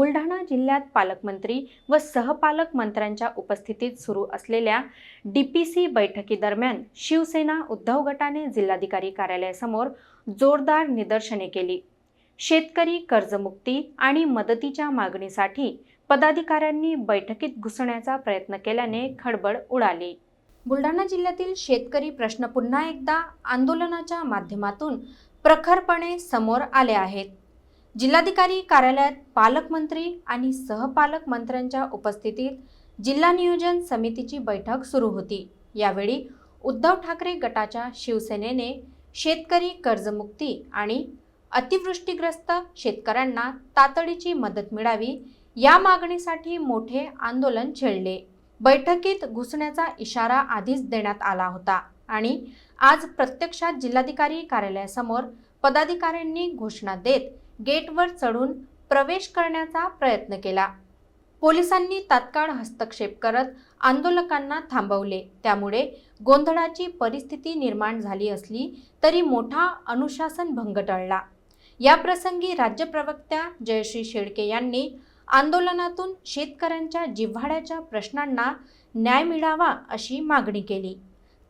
बुलढाणा जिल्ह्यात पालकमंत्री व सहपालक मंत्र्यांच्या उपस्थितीत सुरू असलेल्या डी पी सी बैठकीदरम्यान शिवसेना उद्धव गटाने जिल्हाधिकारी कार्यालयासमोर जोरदार निदर्शने केली. शेतकरी कर्जमुक्ती आणि मदतीच्या मागणीसाठी पदाधिकाऱ्यांनी बैठकीत घुसण्याचा प्रयत्न केल्याने खडबड उडाली. बुलढाणा जिल्ह्यातील शेतकरी प्रश्न पुन्हा एकदा आंदोलनाच्या माध्यमातून प्रखरपणे समोर आले आहेत. जिल्हाधिकारी कार्यालयात पालकमंत्री आणि सहपालक मंत्र्यांच्या उपस्थितीत जिल्हा नियोजन समितीची बैठक सुरू होती. यावेळी उद्धव ठाकरे गटाच्या शिवसेनेने शेतकरी कर्जमुक्ती आणि अतिवृष्टीग्रस्त शेतकऱ्यांना तातडीची मदत मिळावी या मागणीसाठी मोठे आंदोलन छेडले. बैठकीत घुसण्याचा इशारा आधीच देण्यात आला होता आणि आज प्रत्यक्षात जिल्हाधिकारी कार्यालयासमोर पदाधिकाऱ्यांनी घोषणा देत गेटवर चढून प्रवेश करण्याचा प्रयत्न केला. पोलिसांनी तात्काळ हस्तक्षेप करत आंदोलकांना थांबवले. त्यामुळे गोंधळाची परिस्थिती निर्माण झाली असली तरी मोठा अनुशासन भंग टळला. याप्रसंगी राज्य प्रवक्त्या जयश्री शेळके यांनी आंदोलनातून शेतकऱ्यांच्या जिव्हाळ्याच्या प्रश्नांना न्याय मिळावा अशी मागणी केली.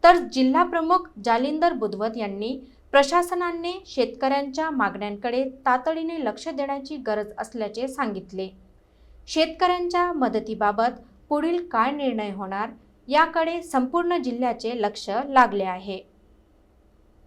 तर जिल्हा प्रमुख जालिंदर बुधवत यांनी प्रशासनाने शेतकऱ्यांच्या मागण्यांकडे तातडीने लक्ष देण्याची गरज असल्याचे सांगितले. शेतकऱ्यांच्या मदतीबाबत पुढील काय निर्णय होणार याकडे संपूर्ण जिल्ह्याचे लक्ष लागले आहे.